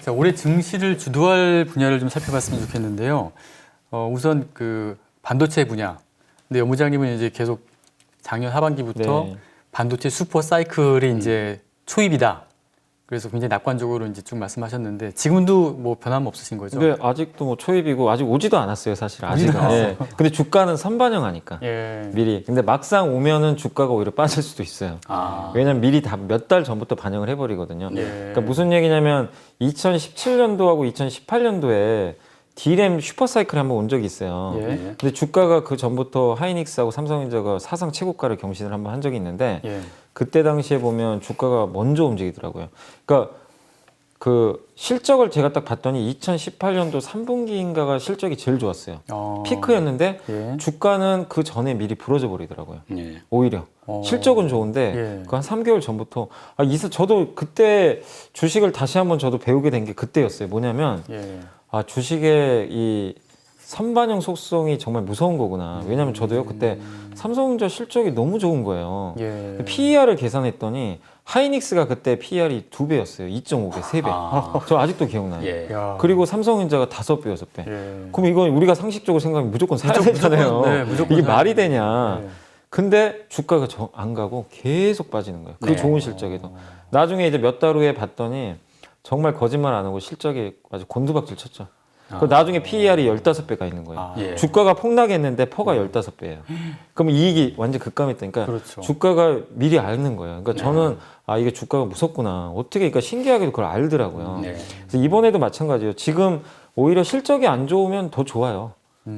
자, 올해 증시를 주도할 분야를 좀 살펴봤으면 좋겠는데요. 어, 우선 그 반도체 분야. 근데 연무장님은 이제 계속 작년 하반기부터 네. 반도체 슈퍼 사이클이 이제 초입이다. 그래서 굉장히 낙관적으로 이제 쭉 말씀하셨는데 지금도 뭐 변함 없으신 거죠? 근데 아직도 뭐 초입이고 아직 오지도 않았어요, 사실. 아직은. 예. 근데 주가는 선반영하니까. 예. 미리. 근데 막상 오면은 주가가 오히려 빠질 수도 있어요. 아. 왜냐면 미리 다 몇 달 전부터 반영을 해버리거든요. 예. 그러니까 무슨 얘기냐면 2017년도하고 2018년도에 D램 슈퍼사이클이 한번 온 적이 있어요. 예. 근데 주가가 그 전부터 하이닉스하고 삼성전자가 사상 최고가를 경신을 한번 한 적이 있는데 예. 그때 당시에 보면 주가가 먼저 움직이더라고요. 그러니까 그 실적을 제가 딱 봤더니 2018년도 3분기인가가 실적이 제일 좋았어요. 어. 피크였는데 예. 주가는 그 전에 미리 부러져 버리더라고요. 예. 오히려 어. 실적은 좋은데 예. 그한 3개월 전부터 아 이사 저도 그때 주식을 다시 한번 저도 배우게 된 게 그때였어요. 뭐냐면 예. 아 주식의 이 선반영 속성이 정말 무서운 거구나. 왜냐면 저도요 그때 삼성전자 실적이 너무 좋은 거예요. 예. PER을 계산했더니 하이닉스가 그때 PER이 두 배였어요. 2.5배, 세 배. 아. 저 아직도 기억나요. 예. 야. 그리고 삼성전자가 다섯 배, 여섯 배. 예. 그럼 이건 우리가 상식적으로 생각하면 무조건 사야 무조건, 되잖아요. 무조건, 네, 무조건 이게 사야 말이. 되냐? 예. 근데 주가가 저- 안 가고 계속 빠지는 거예요. 그 네. 좋은 실적에도. 나중에 이제 몇 달 후에 봤더니 정말 거짓말 안 하고 실적이 아주 곤두박질 쳤죠. 그 나중에 PER이 15배가 있는 거예요. 아. 예. 주가가 폭락했는데 퍼가 15배예요. 그럼 이익이 완전 급감했다니까 그렇죠. 주가가 미리 앓는 거예요. 그러니까 저는 아 이게 주가가 무섭구나. 어떻게 그러니까 신기하게도 그걸 알더라고요. 네. 그래서 이번에도 마찬가지예요. 지금 오히려 실적이 안 좋으면 더 좋아요.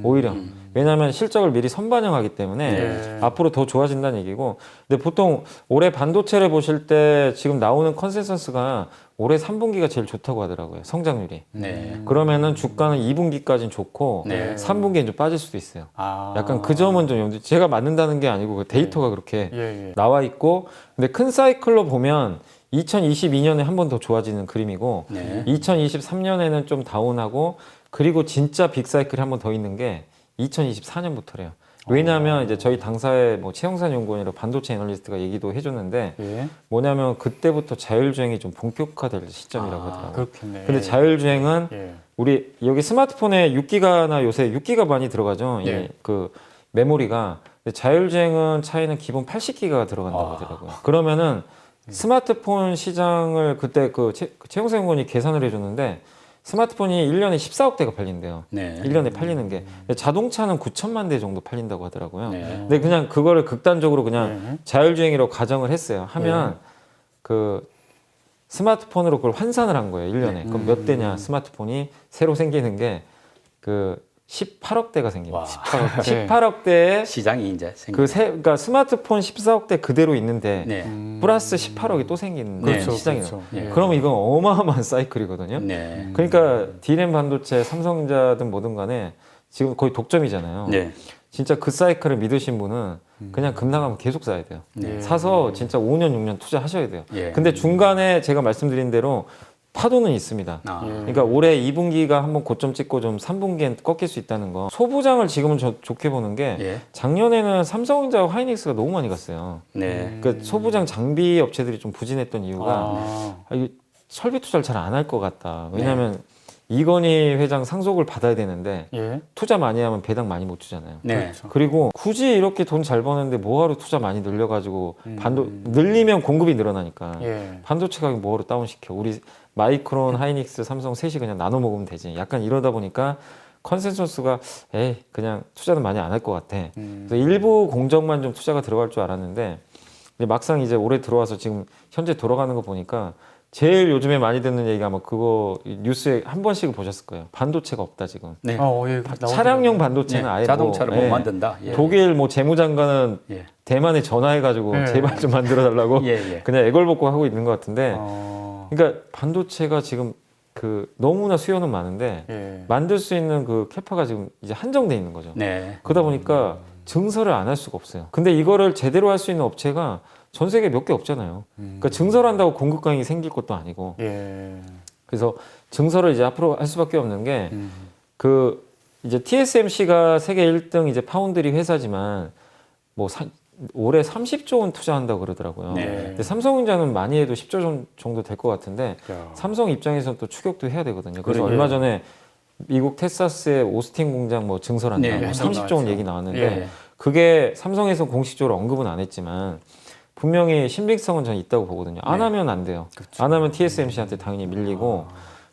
오히려 왜냐하면 실적을 미리 선반영하기 때문에 네. 앞으로 더 좋아진다는 얘기고. 근데 보통 올해 반도체를 보실 때 지금 나오는 컨센서스가 올해 3분기가 제일 좋다고 하더라고요. 성장률이. 네. 그러면은 주가는 2분기까지는 좋고 네. 3분기엔 좀 빠질 수도 있어요. 아. 약간 그 점은 좀 염두. 제가 맞는다는 게 아니고 그 데이터가 그렇게 예, 예. 나와 있고 근데 큰 사이클로 보면 2022년에 한 번 더 좋아지는 그림이고 네. 2023년에는 좀 다운하고 그리고 진짜 빅 사이클이 한 번 더 있는 게 2024년부터래요. 왜냐하면 이제 저희 당사의 뭐 최영산 연구원이라 반도체 애널리스트가 얘기도 해줬는데 예. 뭐냐면 그때부터 자율주행이 좀 본격화될 시점이라고 하더라고요. 아, 그렇겠네. 근데 자율주행은 예. 우리 여기 스마트폰에 6기가나 요새 6기가 많이 들어가죠. 예. 이그 메모리가 근데 자율주행은 차이는 기본 80기가가 들어간다고 아. 하더라고요. 그러면은 스마트폰 시장을 그때 그 최, 그 최영세 연구원이 계산을 해줬는데 스마트폰이 1년에 14억 대가 팔린대요. 네. 1년에 팔리는 게 자동차는 9천만 대 정도 팔린다고 하더라고요. 네. 근데 그냥 그거를 극단적으로 그냥 예. 자율주행이라고 가정을 했어요. 하면 그 스마트폰으로 그걸 환산을 한 거예요. 1년에. 그럼 몇 대냐? 스마트폰이 새로 생기는 게 그 18억 대가 생깁니다. 와. 18억, 네. 18억 대에 시장이 이제 생. 그 세, 그러니까 스마트폰 14억 대 그대로 있는데 네. 음. 플러스 18억이 또 생기는 그렇죠, 시장이에요. 그렇죠. 예. 그러면 이건 어마어마한 사이클이거든요. 네. 그러니까 디램 반도체, 삼성자든 뭐든 간에 지금 거의 독점이잖아요. 네. 진짜 그 사이클을 믿으신 분은 그냥 급나가면 계속 사야 돼요. 네. 사서 진짜 5년, 6년 투자하셔야 돼요. 예. 근데 중간에 제가 말씀드린 대로 파도는 있습니다. 아. 예. 그러니까 올해 2분기가 한번 고점 찍고 좀 3분기엔 꺾일 수 있다는 거. 소부장을 지금은 저, 좋게 보는 게 예. 작년에는 삼성전자와 하이닉스가 너무 많이 갔어요. 네. 그러니까 소부장 장비 업체들이 좀 부진했던 이유가 아. 아, 이게 설비 투자를 잘 안 할 것 같다. 왜냐하면 이건희 회장 상속을 받아야 되는데 예. 투자 많이 하면 배당 많이 못 주잖아요. 네. 그렇죠. 그리고 굳이 이렇게 돈 잘 버는데 뭐하러 투자 많이 늘려가지고 음. 반도 늘리면 공급이 늘어나니까 예. 반도체 가격 뭐하러 다운시켜 우리 마이크론 하이닉스 삼성 셋이 그냥 나눠 먹으면 되지 약간 이러다 보니까 컨센서스가 에이 그냥 투자는 많이 안 할 것 같아 음. 그래서 일부 공정만 좀 투자가 들어갈 줄 알았는데 근데 막상 이제 올해 들어와서 지금 현재 돌아가는 거 보니까 제일 요즘에 많이 듣는 얘기가 아마 그거 뉴스에 한 번씩은 보셨을 거예요 반도체가 없다 지금 네. 어, 예. 차량용 반도체는 네. 아예 자동차를 뭐, 못 예. 만든다. 예. 독일 뭐 재무장관은 예. 대만에 전화해가지고 예. 제발 좀 만들어 달라고 예. 예. 그냥 애걸복고 하고 있는 것 같은데 어. 그러니까 반도체가 지금 그 너무나 수요는 많은데 예. 만들 수 있는 그 캐파가 지금 이제 한정돼 있는 거죠. 네. 그러다 보니까 증설을 안 할 수가 없어요. 근데 이거를 제대로 할 수 있는 업체가 전 세계 몇 개 없잖아요. 그러니까 증설한다고 공급 강이 생길 것도 아니고 예. 그래서 증설을 이제 앞으로 할 수밖에 없는 게 음. 그 이제 TSMC가 세계 1등 이제 파운드리 회사지만 뭐 사- 올해 30조 원 투자한다고 그러더라고요. 네. 근데 삼성전자는 많이 해도 10조 정도 될 것 같은데 야. 삼성 입장에서는 또 추격도 해야 되거든요. 그래서 그러게요. 얼마 전에 미국 텍사스의 오스틴 공장 뭐 증설한다, 네, 뭐 한번 30조 원. 얘기 나왔는데 예. 그게 삼성에서 공식적으로 언급은 안 했지만 분명히 신빙성은 저는 있다고 보거든요. 안 네. 하면 안 돼요. 그렇죠. 안 하면 TSMC한테 당연히 밀리고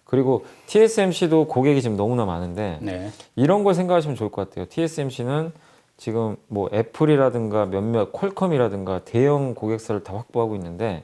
그리고 TSMC도 고객이 지금 너무나 많은데 네. 이런 걸 생각하시면 좋을 것 같아요. TSMC는 지금 뭐 애플이라든가 몇몇 퀄컴이라든가 대형 고객사를 다 확보하고 있는데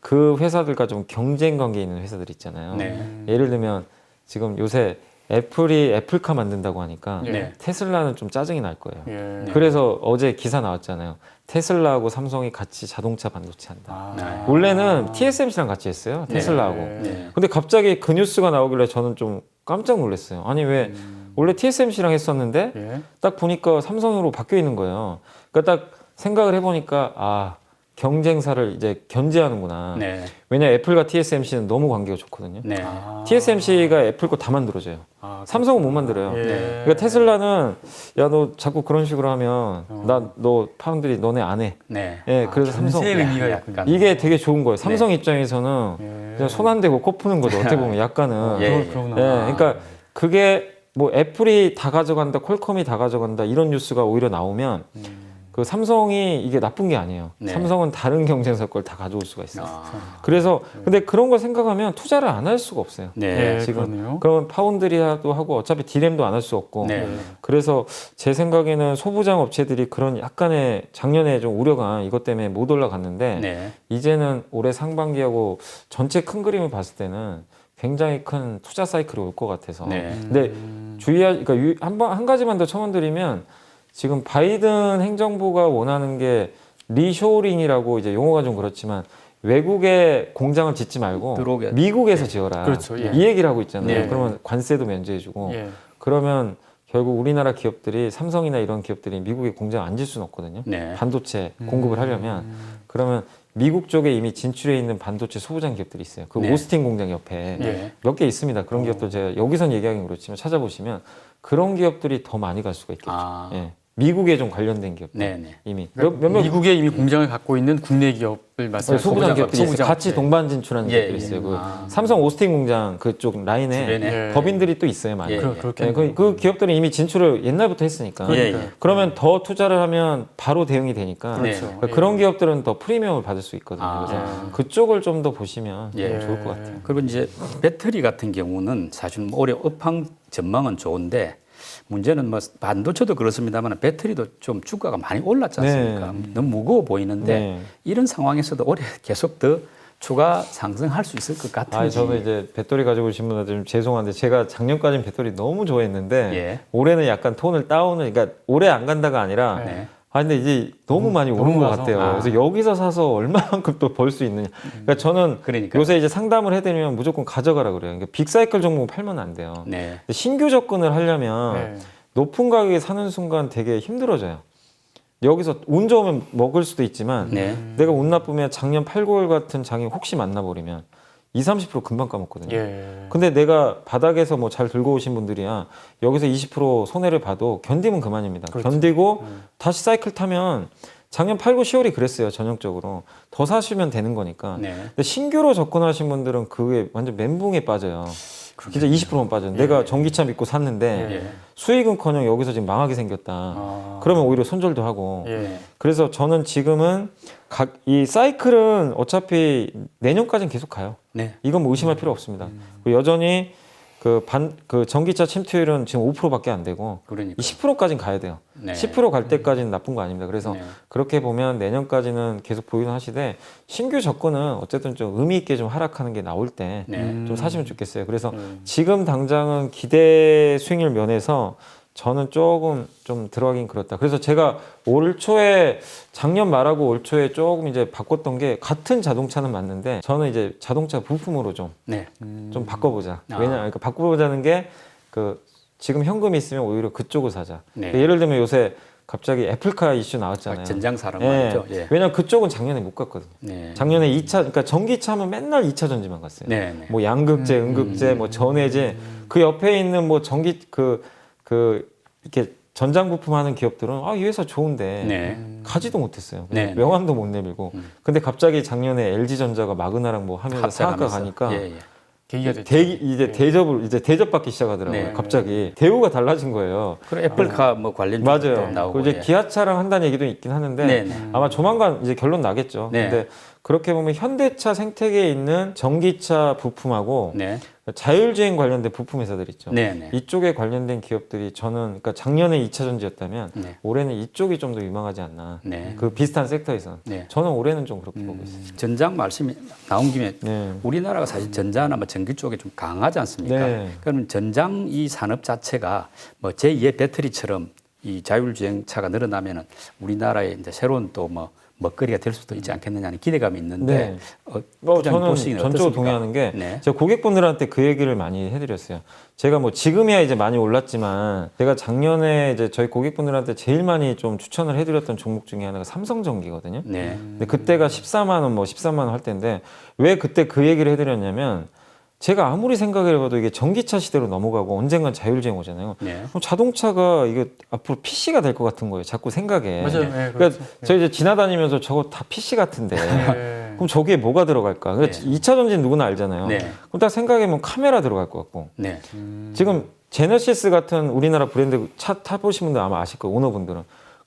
그 회사들과 좀 경쟁 관계에 있는 회사들 있잖아요. 네. 예를 들면 지금 요새 애플이 애플카 만든다고 하니까 네. 테슬라는 좀 짜증이 날 거예요. 예. 네. 그래서 어제 기사 나왔잖아요. 테슬라하고 삼성이 같이 자동차 반도체 한다. 아. 네. 원래는 TSMC랑 같이 했어요. 네. 테슬라하고. 네. 근데 갑자기 그 뉴스가 나오길래 저는 좀 깜짝 놀랐어요. 아니 왜 원래 TSMC랑 했었는데 예. 딱 보니까 삼성으로 바뀌어 있는 거예요. 그러니까 딱 생각을 해보니까 아 경쟁사를 이제 견제하는구나. 네. 왜냐 애플과 TSMC는 너무 관계가 좋거든요. 네. 아. TSMC가 애플 거 다 만들어줘요. 아, 삼성은 못 만들어요. 예. 그러니까 테슬라는 야 너 자꾸 그런 식으로 하면 어. 나너 파운드리 너네 안 해. 네. 예, 아, 그래서 삼성 견제의 의미가 약간. 이게 되게 좋은 거예요. 삼성 입장에서는 예. 그냥 손 안 대고 코 푸는 거죠. 어떻게 보면 약간은. 예, 예, 예. 그러니까 그게 뭐 애플이 다 가져간다, 퀄컴이 다 가져간다 이런 뉴스가 오히려 나오면 음. 그 삼성이 이게 나쁜 게 아니에요. 네. 삼성은 다른 경쟁사 걸 다 가져올 수가 있어요. 아. 그래서 근데 그런 걸 생각하면 투자를 안 할 수가 없어요. 네. 예, 지금. 그러네요. 그러면 파운드리아도 하고 어차피 디램도 안 할 수 없고 네. 그래서 제 생각에는 소부장 업체들이 그런 약간의 작년에 좀 우려가 이것 때문에 못 올라갔는데 네. 이제는 올해 상반기하고 전체 큰 그림을 봤을 때는 굉장히 큰 투자 사이클이 올 것 같아서 네. 근데 음. 주의할 그러니까 유- 한, 번, 한 가지만 더 첨언드리면 지금 바이든 행정부가 원하는 게 리쇼링이라고 이제 용어가 좀 그렇지만 외국에 공장을 짓지 말고 들어오게. 미국에서 지어라 그렇죠, 예. 이 얘기를 하고 있잖아요 네. 그러면 관세도 면제해주고 예. 그러면 결국 우리나라 기업들이 삼성이나 이런 기업들이 미국에 공장 안 질 수는 없거든요. 네. 반도체 공급을 하려면 음. 그러면 미국 쪽에 이미 진출해 있는 반도체 소부장 기업들이 있어요. 그 네. 오스틴 공장 옆에 네. 몇개 있습니다. 그런 기업들 제가 여기선 얘기하기는 그렇지만 찾아보시면 그런 기업들이 더 많이 갈 수가 있겠죠. 아. 예. 미국에 좀 관련된 기업들 네, 네. 이미 그러니까 몇, 몇몇 미국에 이미 공장을 갖고 있는 국내 기업을 말씀하시는 소부장 거죠? 기업들이. 소부장. 같이 예. 동반 진출하는 예, 기업들이 예. 있어요. 그 아. 삼성 오스틴 공장 그쪽 라인에. 예. 법인들이 또 있어요, 많이. 예, 그, 예. 그렇게 네, 그, 그 기업들은 이미 진출을 옛날부터 했으니까. 예, 예. 그러면 더 투자를 하면 바로 대응이 되니까. 네. 그렇죠. 그러니까 그런 기업들은 더 프리미엄을 받을 수 있거든요. 아. 그래서 예. 그쪽을 좀 더 보시면 예. 좋을 것 같아요. 그리고 이제 배터리 같은 경우는 사실 뭐 올해 업황 전망은 좋은데 문제는 뭐 반도체도 그렇습니다만 배터리도 좀 주가가 많이 올랐지 않습니까? 너무 무거워 보이는데 네. 이런 상황에서도 올해 계속 더 추가 상승할 수 있을 것 같은지. 아, 저는 이제 배터리 가지고 오신 분들 좀 죄송한데 제가 작년까지는 배터리 너무 좋아했는데 예. 올해는 약간 톤을 다운을 그러니까 올해 안 간다가 아니라 네. 아 근데 이제 너무 많이 너무 오른 것 가서. 같아요. 아. 그래서 여기서 사서 얼마만큼 또 벌 수 있느냐. 그러니까 저는 그러니까. 요새 이제 상담을 해드리면 무조건 가져가라 그래요. 그러니까 빅사이클 종목 팔면 안 돼요. 네. 근데 신규 접근을 하려면 예. 높은 가격에 사는 순간 되게 힘들어져요. 여기서 운 좋으면 먹을 수도 있지만 네. 내가 운 나쁘면 작년 8, 9월 같은 장이 혹시 만나버리면 20, 30% 금방 까먹거든요. 예. 근데 내가 바닥에서 뭐 잘 들고 오신 분들이야 여기서 20% 손해를 봐도 견디면 그만입니다. 그렇죠. 견디고 음. 다시 사이클 타면 작년 8, 9, 10월이 그랬어요. 전형적으로 더 사시면 되는 거니까. 네. 근데 신규로 접근하신 분들은 그게 완전 멘붕에 빠져요. 진짜 20%만 빠져요. 내가 전기차 믿고 샀는데 예. 수익은커녕 여기서 지금 망하게 생겼다. 아. 그러면 오히려 손절도 하고. 예. 그래서 저는 지금은 각 이 사이클은 어차피 내년까지는 계속 가요. 네. 이건 뭐 의심할 필요 없습니다. 그리고 여전히 그 반 그 전기차 침투율은 지금 5%밖에 안 되고 그러니까. 10%까지는 가야 돼요. 네. 10%갈 때까지는 나쁜 거 아닙니다. 그래서 네. 그렇게 보면 내년까지는 계속 보이긴 하시되 신규 접근은 어쨌든 좀 의미 있게 좀 하락하는 게 나올 때좀 네. 사시면 좋겠어요. 그래서 음. 지금 당장은 기대 수익률 면에서 저는 조금 좀 들어가긴 그렇다. 그래서 제가 올 초에 작년 말하고 올 초에 조금 이제 바꿨던 게 같은 자동차는 맞는데 저는 이제 자동차 부품으로 좀좀 네. 바꿔보자. 아. 왜냐, 그러니까 바꿔보자는 게 그 지금 현금이 있으면 오히려 그쪽을 사자. 네. 그러니까 예를 들면 요새 갑자기 애플카 이슈 나왔잖아요. 전장사랑 예. 말이죠. 예. 왜냐면 그쪽은 작년에 못 갔거든요. 네. 작년에 2차, 그러니까 전기차면 맨날 2차 전지만 갔어요. 네. 네. 뭐 양극재, 음. 음극재, 뭐 전해재 그 옆에 있는 뭐 전기 그 그 이렇게 전장 부품하는 기업들은 아 이 회사 좋은데 네. 가지도 못했어요. 네. 명함도 못 내밀고. 음. 근데 갑자기 작년에 LG전자가 마그나랑 뭐 하면서 합작하면서. 가니까 예, 예. 계기가 됐죠. 대, 이제 대접을 이제 대접받기 시작하더라고요. 네. 갑자기 대우가 달라진 거예요. 그리고 애플카 뭐 관련 맞아요. 나오고 이제 예. 기아차랑 한다는 얘기도 있긴 하는데 네, 네. 아마 조만간 이제 결론 나겠죠. 네. 근데 그렇게 보면 현대차 생태계에 있는 전기차 부품하고 네. 자율주행 관련된 부품 회사들 있죠. 네, 네. 이쪽에 관련된 기업들이 저는 그러니까 작년에 2차 전지였다면 네. 올해는 이쪽이 좀 더 유망하지 않나. 네. 그 비슷한 섹터에서는 네. 저는 올해는 좀 그렇게 보고 있어요. 전장 말씀이 나온 김에 네. 우리나라가 사실 전자나 뭐 전기 쪽에 좀 강하지 않습니까? 네. 그러면 전장 이 산업 자체가 뭐 제2의 배터리처럼 이 자율주행 차가 늘어나면은 우리나라의 이제 새로운 또뭐 먹거리가 될 수도 있지 않겠느냐는 기대감이 있는데 네. 어, 뭐 저는 전적으로? 동의하는 게 네. 제가 고객분들한테 그 얘기를 많이 해드렸어요. 제가 뭐 지금이야 이제 많이 올랐지만 제가 작년에 이제 저희 고객분들한테 제일 많이 좀 추천을 해드렸던 종목 중에 하나가 삼성전기거든요. 네. 근데 그때가 14만 원, 뭐 13만 원 할 때인데 왜 그때 그 얘기를 해드렸냐면 제가 아무리 생각해봐도 이게 전기차 시대로 넘어가고 언젠간 자율주행 오잖아요. 네. 그럼 자동차가 이게 앞으로 PC가 될 것 같은 거예요. 자꾸 생각에. 맞아요. 네, 그러니까 그렇죠. 저 이제 지나다니면서 저거 다 PC 같은데. 네. 그럼 저기에 뭐가 들어갈까? 그러니까 네. 2차 전지는 누구나 알잖아요. 네. 그럼 딱 생각해보면 카메라 들어갈 것 같고. 네. 지금 제너시스 같은 우리나라 브랜드 차 타보신 분들 아마 아실 거예요. 오너분들은.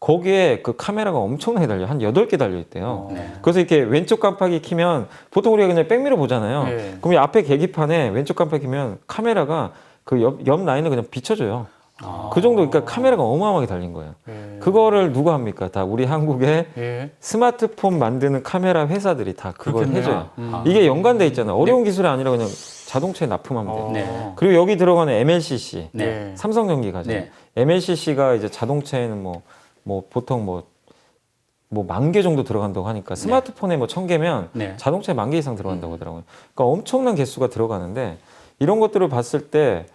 거기에 그 카메라가 엄청나게 달려. 한 8개 달려 있대요. 네. 그래서 이렇게 왼쪽 깜빡이 키면 보통 우리가 그냥 백미러 보잖아요. 네. 그럼 이 앞에 계기판에 왼쪽 깜빡이 키면 카메라가 그 옆, 옆 라인을 그냥 비춰줘요. 아. 그 정도, 그러니까 카메라가 어마어마하게 달린 거예요. 네. 그거를 누가 합니까? 다 우리 한국의 예. 스마트폰 만드는 카메라 회사들이 다 그걸 그렇겠네요. 해줘요. 음. 이게 연관돼 있잖아요. 어려운 기술이 아니라 그냥 자동차에 납품하면 돼요. 어. 네. 그리고 여기 들어가는 MLCC, 네. 삼성전기가죠. 네. MLCC가 이제 자동차에는 뭐, 뭐 보통 뭐, 뭐 만 개 정도 들어간다고 하니까 스마트폰에 뭐 천 개면 네. 자동차에 만 개 이상 들어간다고 하더라고요. 그러니까 엄청난 개수가 들어가는데 이런 것들을 봤을 때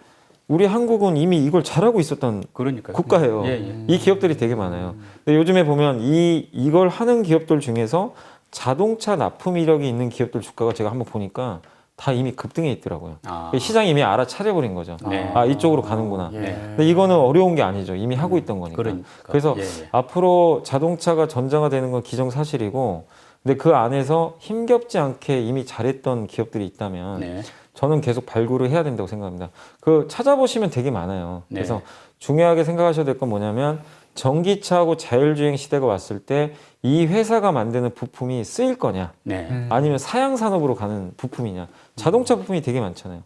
우리 한국은 이미 이걸 잘하고 있었던 그러니까 국가예요. 예, 예. 이 기업들이 되게 많아요. 근데 요즘에 보면 이 이걸 하는 기업들 중에서 자동차 납품 이력이 있는 기업들 주가가 제가 한번 보니까 다 이미 급등해 있더라고요. 아. 시장이 이미 알아차려 버린 거죠. 네. 아 이쪽으로 가는구나. 예. 근데 이거는 어려운 게 아니죠. 이미 하고 있던 거니까. 그러니까. 그래서 예, 예. 앞으로 자동차가 전장화되는 건 기정사실이고, 근데 그 안에서 힘겹지 않게 이미 잘했던 기업들이 있다면 네. 저는 계속 발굴을 해야 된다고 생각합니다. 그 찾아보시면 되게 많아요. 네. 그래서 중요하게 생각하셔야 될 건 뭐냐면 전기차하고 자율주행 시대가 왔을 때 이 회사가 만드는 부품이 쓰일 거냐, 네. 음. 아니면 사양 산업으로 가는 부품이냐. 자동차 부품이 되게 많잖아요.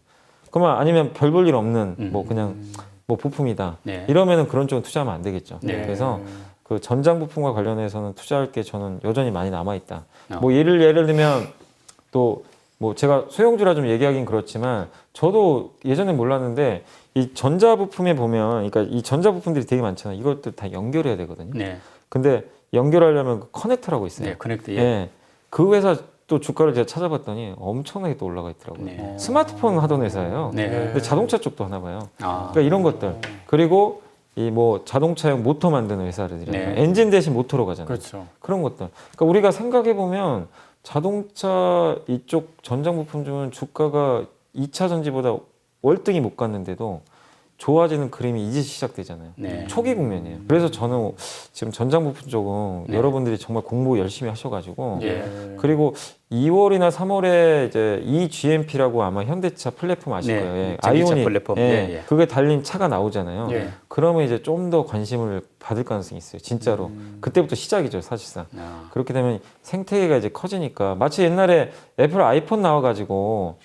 그러면 아니면 별 볼 일 없는 음. 뭐 그냥 뭐 부품이다. 네. 이러면은 그런 쪽은 투자하면 안 되겠죠. 네. 그래서 그 전장 부품과 관련해서는 투자할 게 저는 여전히 많이 남아 있다. 어. 뭐 예를 예를 들면 또 뭐 제가 소형주라 좀 얘기하긴 그렇지만 저도 예전에 몰랐는데 이 전자 부품에 보면 그러니까 이 전자 부품들이 되게 많잖아요. 이것도 다 연결해야 되거든요. 네. 근데 연결하려면 그 커넥터라고 있어요. 네. 커넥트 예. 예. 그 회사 또 주가를 제가 찾아봤더니 엄청나게 또 올라가 있더라고요. 네. 스마트폰 하던 회사예요. 네. 근데 자동차 쪽도 하나 봐요. 아. 그러니까 이런 것들 그리고 이 뭐 자동차용 모터 만드는 회사들이 네. 엔진 대신 모터로 가잖아요. 그렇죠. 그런 것들. 그러니까 우리가 생각해 보면 자동차 이쪽 전장 부품 중은 주가가 2차 전지보다 월등히 못 갔는데도 좋아지는 그림이 이제 시작되잖아요. 네. 초기 국면이에요. 그래서 저는 지금 전장 부품 쪽은 네. 여러분들이 정말 공부 열심히 하셔가지고 예. 그리고 2월이나 3월에 이제 eGMP라고 아마 현대차 플랫폼 아실 네. 거예요. 예. 아이오닉. 플랫폼. 예. 예, 예. 그게 달린 차가 나오잖아요. 예. 그러면 이제 좀 더 관심을 받을 가능성이 있어요. 진짜로. 음. 그때부터 시작이죠, 사실상. 아. 그렇게 되면 생태계가 이제 커지니까 마치 옛날에 애플 아이폰 나와가지고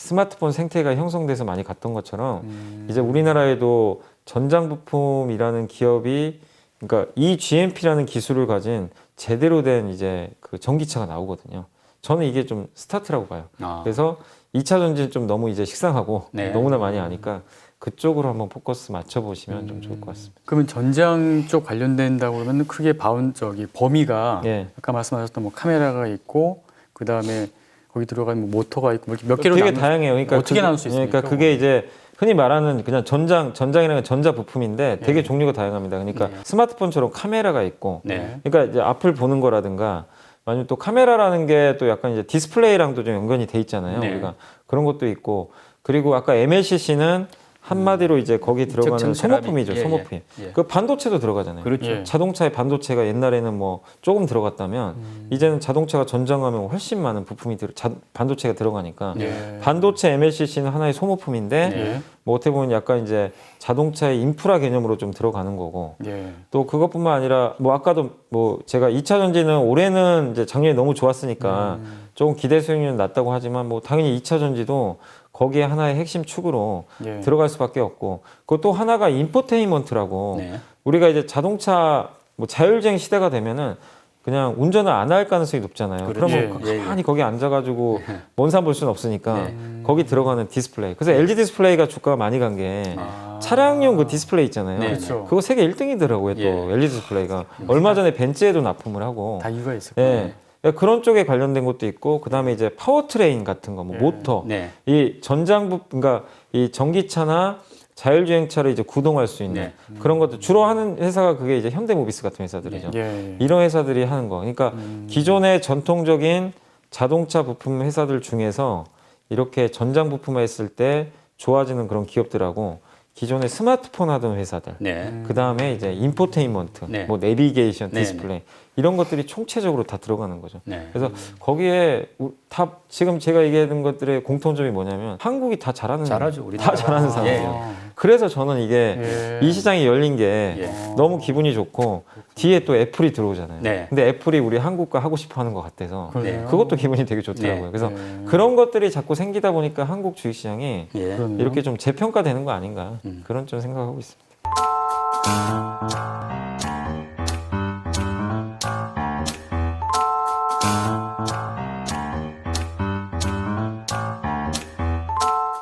스마트폰 생태계가 형성돼서 많이 갔던 것처럼 음. 이제 우리나라에도 전장 부품이라는 기업이 그러니까 이 GMP라는 기술을 가진 제대로 된 이제 그 전기차가 나오거든요. 저는 이게 좀 스타트라고 봐요. 아. 그래서 2차 전지는 좀 너무 이제 식상하고 네. 너무나 많이 아니까 그쪽으로 한번 포커스 맞춰 보시면 좀 좋을 것 같습니다. 그러면 전장 쪽 관련된다고 그러면 크게 바운 저기 범위가 예. 아까 말씀하셨던 뭐 카메라가 있고 그 다음에 거기 들어간 뭐 모터가 있고 뭐몇 개로 되게 나누- 다양해요. 그러니까 어떻게 그게- 나눌 수 있습니까? 그러니까 그게 이제 흔히 말하는 그냥 전장 전장이라는 건 전자 부품인데 예. 되게 종류가 다양합니다. 그러니까 네. 스마트폰처럼 카메라가 있고 네. 그러니까 이제 앞을 보는 거라든가 아니면 또 카메라라는 게 또 약간 이제 디스플레이랑도 좀 연관이 돼 있잖아요. 네. 우리가 그런 것도 있고 그리고 아까 MLCC는 한마디로 이제 거기 들어가는. 소모품이죠, 예, 예. 소모품. 예. 그 반도체도 들어가잖아요. 그렇죠. 예. 자동차의 반도체가 옛날에는 뭐 조금 들어갔다면 이제는 자동차가 전장하면 훨씬 많은 부품이 들, 자, 반도체가 들어가니까 예. 반도체 MLCC는 하나의 소모품인데 예. 뭐 어떻게 보면 약간 이제 자동차의 인프라 개념으로 좀 들어가는 거고 예. 또 그것뿐만 아니라 뭐 아까도 뭐 제가 2차 전지는 올해는 이제 작년에 너무 좋았으니까 음. 조금 기대 수익률은 낮다고 하지만 뭐 당연히 2차 전지도 거기에 하나의 핵심 축으로 예. 들어갈 수밖에 없고 그것도 하나가 인포테인먼트라고 네. 우리가 이제 자동차 뭐 자율주행 시대가 되면은 그냥 운전을 안 할 가능성이 높잖아요. 그렇죠. 그러면 예, 예. 가만히 거기 앉아가지고 먼 산 볼 수는 없으니까 네. 거기 들어가는 디스플레이. 그래서 LG 디스플레이가 주가가 많이 간게 아. 차량용 그 디스플레이 있잖아요. 네, 그렇죠. 그거 세계 1등이더라고요. 또 예. LG 디스플레이가 얼마 전에 벤츠에도 납품을 하고. 다 이유가 있을 거예요. 예. 그러니까 그런 쪽에 관련된 것도 있고 그다음에 이제 파워트레인 같은 거, 뭐 예. 모터, 네. 이 전장부 그러니까 이 전기차나 자율주행차를 이제 구동할 수 있는 네. 그런 것들 주로 하는 회사가 그게 이제 현대모비스 같은 회사들이죠. 예. 이런 회사들이 하는 거. 그러니까 음. 기존의 전통적인 자동차 부품 회사들 중에서 이렇게 전장 부품을 했을 때 좋아지는 그런 기업들하고 기존의 스마트폰 하던 회사들. 네. 그 다음에 이제 인포테인먼트, 네. 뭐 내비게이션, 네, 디스플레이 이런 것들이 총체적으로 다 들어가는 거죠. 네. 그래서 거기에 우- 다 지금 제가 얘기하는 것들의 공통점이 뭐냐면 한국이 다 잘하는 잘하죠. 우리 다 잘하는 사람. 예. 상황이에요. 그래서 저는 이게 예. 이 시장이 열린 게 예. 너무 기분이 좋고 뒤에 또 애플이 들어오잖아요. 네. 근데 애플이 우리 한국과 하고 싶어 하는 것 같아서 그러네요. 그것도 기분이 되게 좋더라고요. 네. 그래서 예. 그런 것들이 자꾸 생기다 보니까 한국 주식 시장이 예. 그러네요. 이렇게 좀 재평가되는 거 아닌가 음. 그런 좀 생각하고 있습니다.